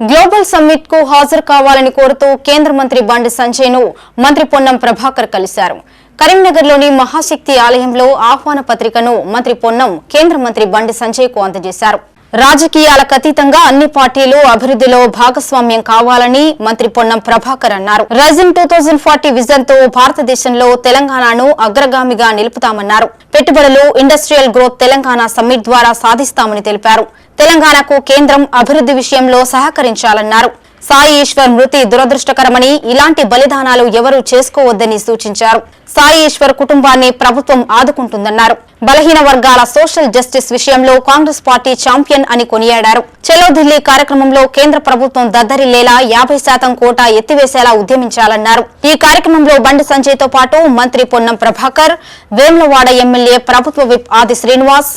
Global సమ్మిట్కు హాజరు కావాలని కోరుతూ కేంద్ర మంత్రి బండి సంజయ్ను మంత్రి పొన్నం ప్రభాకర్ కలిశారు. కరీంనగర్లోని మహాశక్తి ఆలయంలో ఆహ్వాన పత్రికను మంత్రి పొన్నం కేంద్ర మంత్రి బండి సంజయ్కు అందజేశారు. రాజకీయాలకు అతీతంగా అన్ని పార్టీలు అభివృద్ధిలో భాగస్వామ్యం కావాలని మంత్రి పొన్నం ప్రభాకర్ అన్నారు. రైజింగ్ టూ థౌజండ్ ఫార్టీ విజన్తో భారతదేశంలో తెలంగాణను అగ్రగామిగా నిలుపుతామన్నారు. పెట్టుబడులు ఇండస్ట్రియల్ గ్రోత్ తెలంగాణ సమ్మిట్ ద్వారా సాధిస్తామని తెలిపారు. తెలంగాణకు కేంద్రం అభివృద్ధి విషయంలో సహకరించాలన్నారు. సాయి ఈశ్వర్ మృతి దురదృష్టకరమని ఇలాంటి బలిదానాలు ఎవరూ చేసుకోవద్దని సూచించారు. సాయి ఈశ్వర్ కుటుంబాన్ని ప్రభుత్వం ఆదుకుంటుందన్నారు. బలహీన వర్గాల సోషల్ జస్టిస్ విషయంలో కాంగ్రెస్ పార్టీ ఛాంపియన్ అని కొనియాడారు. చలో ఢిల్లీ కార్యక్రమంలో కేంద్ర ప్రభుత్వం దద్దరిల్లేలా యాభై శాతం కోటా ఎత్తివేసేలా ఉద్యమించాలన్నారు. ఈ కార్యక్రమంలో బండి సంజయ్తో పాటు మంత్రి పొన్నం ప్రభాకర్ వేములవాడ ఎమ్మెల్యే ప్రభుత్వ విప్ ఆది శ్రీనివాస్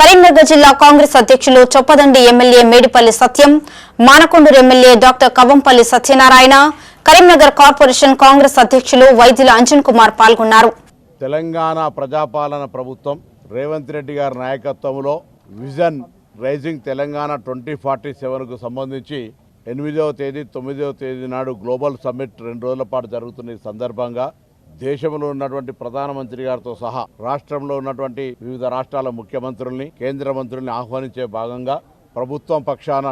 కరీంనగర్ జిల్లా కాంగ్రెస్ అధ్యక్షులు Choppadandi MLA Medipalli Sathyam Manakondur MLA doctor Kavampalli Satyanarayana Karimnagar corporation Congress అధ్యక్షులు వైద్యుల అంజన్ కుమార్ పాల్గొన్నారు. తెలంగాణ ప్రజాపాలన ప్రభుత్వం రేవంత్ రెడ్డి గారి నాయకత్వంలో vision rising Telangana twenty forty సెవెన్కు సంబంధించి ఎనిమిదవ తేదీ తొమ్మిదవ తేదీ నాడు గ్లోబల్ సమ్మిట్ రెండు రోజుల పాటు జరుగుతున్న ఈ సందర్భంగా దేశంలో ఉన్నటువంటి ప్రధానమంత్రి గారితో సహా రాష్ట్రంలో ఉన్నటువంటి వివిధ రాష్ట్రాల ముఖ్యమంత్రుల్ని కేంద్ర మంత్రుల్ని ఆహ్వానించే భాగంగా ప్రభుత్వం పక్షాన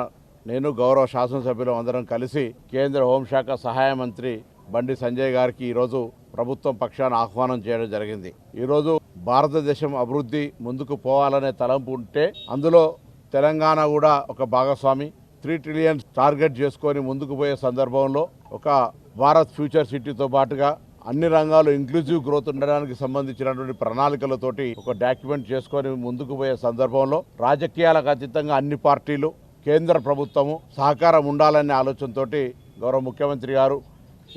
నేను గౌరవ శాసనసభ్యులు అందరం కలిసి కేంద్ర హోంశాఖ సహాయ మంత్రి బండి సంజయ్ గారికి ఈరోజు ప్రభుత్వం పక్షాన ఆహ్వానం చేయడం జరిగింది. ఈరోజు భారతదేశం అభివృద్ధి ముందుకు పోవాలనే తలంపు ఉంటే అందులో తెలంగాణ కూడా ఒక భాగస్వామి. త్రీ ట్రిలియన్ టార్గెట్ చేసుకొని ముందుకు పోయే సందర్భంలో ఒక భారత్ ఫ్యూచర్ సిటీతో పాటుగా అన్ని రంగాలు ఇంక్లూజివ్ గ్రోత్ ఉండడానికి సంబంధించినటువంటి ప్రణాళికలతోటి ఒక డాక్యుమెంట్ చేసుకొని ముందుకు పోయే సందర్భంలో రాజకీయాలకు అతీతంగా అన్ని పార్టీలు కేంద్ర ప్రభుత్వము సహకారం ఉండాలనే ఆలోచనతోటి గౌరవ ముఖ్యమంత్రి గారు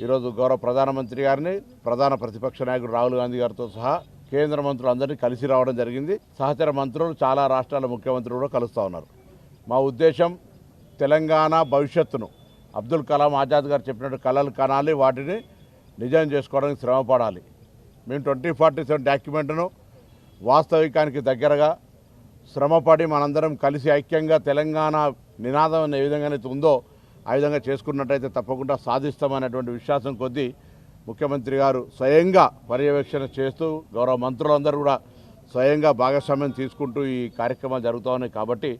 ఈరోజు గౌరవ ప్రధానమంత్రి గారిని ప్రధాన ప్రతిపక్ష నాయకుడు రాహుల్ గాంధీ గారితో సహా కేంద్ర మంత్రులందరినీ కలిసి రావడం జరిగింది. సహచర మంత్రులు చాలా రాష్ట్రాల ముఖ్యమంత్రులు కూడా కలుస్తూ ఉన్నారు. మా ఉద్దేశం తెలంగాణ భవిష్యత్తును అబ్దుల్ కలాం ఆజాద్ గారు చెప్పినట్టు కళలు కనాలి వాటిని నిజం చేసుకోవడానికి శ్రమపడాలి మేము ట్వంటీ ఫార్టీ సెవెన్ డాక్యుమెంట్ను వాస్తవికానికి దగ్గరగా శ్రమపడి మనందరం కలిసి ఐక్యంగా తెలంగాణ నినాదం ఏ విధంగానైతే ఉందో ఆ విధంగా చేసుకున్నట్టయితే తప్పకుండా సాధిస్తామనేటువంటి విశ్వాసం కొద్దీ ముఖ్యమంత్రి గారు స్వయంగా పర్యవేక్షణ చేస్తూ గౌరవ మంత్రులందరూ కూడా స్వయంగా భాగస్వామ్యం తీసుకుంటూ ఈ కార్యక్రమాలు జరుగుతూ ఉన్నాయి కాబట్టి